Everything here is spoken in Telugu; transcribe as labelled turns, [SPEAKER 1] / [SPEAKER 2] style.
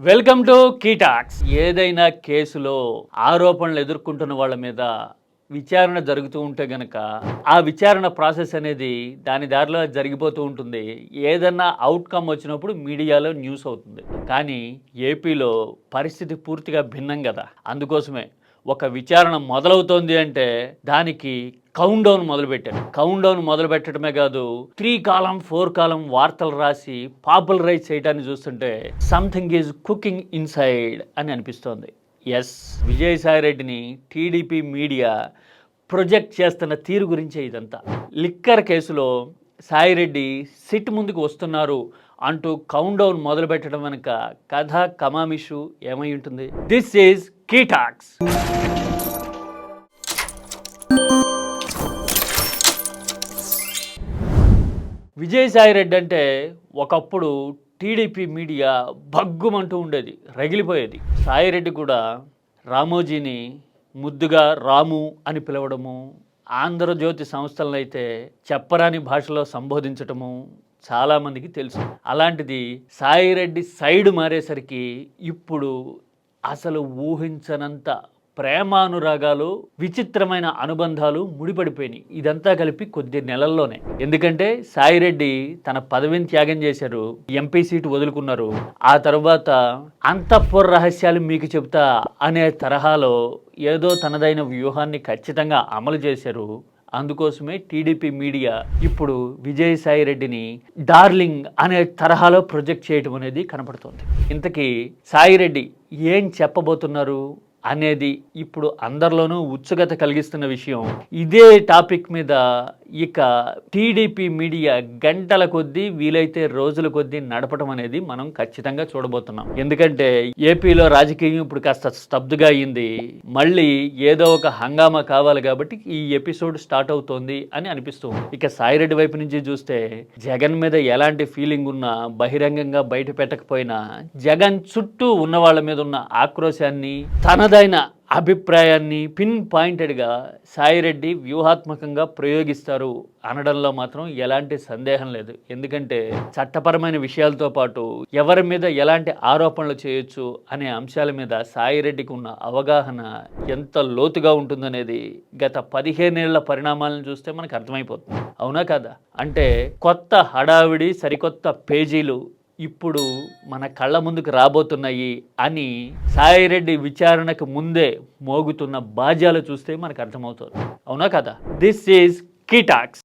[SPEAKER 1] వెల్కమ్ టు కీటాక్స్ ఏదైనా కేసులో ఆరోపణలు ఎదుర్కొంటున్న వాళ్ళ మీద విచారణ జరుగుతూ ఉంటే గనక ఆ విచారణ ప్రాసెస్ అనేది దాని దారిలో జరిగిపోతూ ఉంటుంది. ఏదన్నా అవుట్కమ్ వచ్చినప్పుడు మీడియాలో న్యూస్ అవుతుంది. కానీ ఏపీలో పరిస్థితి పూర్తిగా భిన్నం కదా. అందుకోసమే ఒక విచారణ మొదలవుతోంది అంటే దానికి కౌంట్ డౌన్ మొదలుపెట్టారు కౌంట్ డౌన్ మొదలు పెట్టడమే కాదు త్రీ కాలం ఫోర్ కాలం వార్తలు రాసి పాపులరైజ్ చేయడాన్ని చూస్తుంటే సంథింగ్ ఈజ్ కుకింగ్ ఇన్సైడ్ అని అనిపిస్తోంది. ఎస్ విజయసాయిరెడ్డిని టీడీపీ మీడియా ప్రొజెక్ట్ చేస్తున్న తీరు గురించే ఇదంతా. లిక్కర్ కేసులో సాయిరెడ్డి సిట్ ముందుకు వస్తున్నారు అంటూ కౌంట్ డౌన్ మొదలు పెట్టడం వెనుక కథ కమామిషు ఏమై ఉంటుంది? దిస్ ఈజ్ కీటాక్స్ విజయసాయి రెడ్డి అంటే ఒకప్పుడు టీడీపీ మీడియా భగ్గుమంటూ ఉండేది రగిలిపోయేది. సాయిరెడ్డి కూడా రామోజీని ముద్దుగా రాము అని పిలవడము ఆంధ్రజ్యోతి సంస్థలను అయితే చెప్పరాని భాషలో సంబోధించటము చాలామందికి తెలుసు. అలాంటిది సాయిరెడ్డి సైడ్ మారేసరికి ఇప్పుడు అసలు ఊహించనంత ప్రేమానురాగాలు విచిత్రమైన అనుబంధాలు ముడిపడిపోయినాయి. ఇదంతా కలిపి కొద్ది నెలల్లోనే. ఎందుకంటే సాయిరెడ్డి తన పదవిని త్యాగం చేశారు ఎంపీ సీటు వదులుకున్నారు. ఆ తర్వాత అంతఃపుర రహస్యాలు మీకు చెప్తా అనే తరహాలో ఏదో తనదైన వ్యూహాన్ని ఖచ్చితంగా అమలు చేశారు. అందుకోసమే టీడీపీ మీడియా ఇప్పుడు విజయసాయి రెడ్డిని డార్లింగ్ అనే తరహాలో ప్రొజెక్ట్ చేయటం అనేది కనపడుతోంది. ఇంతకీ సాయిరెడ్డి ఏం చెప్పబోతున్నారు? అనేది ఇప్పుడు అందరిలోనూ ఉత్సుకత కలిగిస్తున్న విషయం. ఇదే టాపిక్ మీద ఇక టీడీపీ మీడియా గంటల కొద్దీ వీలైతే రోజుల కొద్దీ నడపడం అనేది మనం ఖచ్చితంగా చూడబోతున్నాం. ఎందుకంటే ఏపీలో రాజకీయం ఇప్పుడు కాస్త స్తబ్దుగా అయింది. మళ్ళీ ఏదో ఒక హంగామా కావాలి కాబట్టి ఈ ఎపిసోడ్ స్టార్ట్ అవుతోంది అని అనిపిస్తుంది. ఇక సాయిరెడ్డి వైపు నుంచి చూస్తే జగన్ మీద ఎలాంటి ఫీలింగ్ ఉన్నా బహిరంగంగా బయట పెట్టకపోయినా జగన్ చుట్టూ ఉన్న వాళ్ళ మీద ఉన్న ఆక్రోశాన్ని తనదైన అభిప్రాయాన్ని పిన్ పాయింటెడ్గా సాయిరెడ్డి వ్యూహాత్మకంగా ప్రయోగిస్తారు అనడంలో మాత్రం ఎలాంటి సందేహం లేదు. ఎందుకంటే చట్టపరమైన విషయాలతో పాటు ఎవరి మీద ఎలాంటి ఆరోపణలు చేయొచ్చు అనే అంశాల మీద సాయిరెడ్డికి ఉన్న అవగాహన ఎంత లోతుగా ఉంటుందనేది గత పదిహేనేళ్ళ పరిణామాలను చూస్తే మనకు అర్థమైపోతుంది. అవునా కదా? అంటే కొత్త హడావిడి సరికొత్త పేజీలు ఇప్పుడు మన కళ్ళ ముందుకు రాబోతున్నాయి అని సాయిరెడ్డి విచారణకు ముందే మోగుతున్న బాజ్యాలు చూస్తే మనకు అర్థమవుతుంది. అవునా కదా? This is కీటాక్స్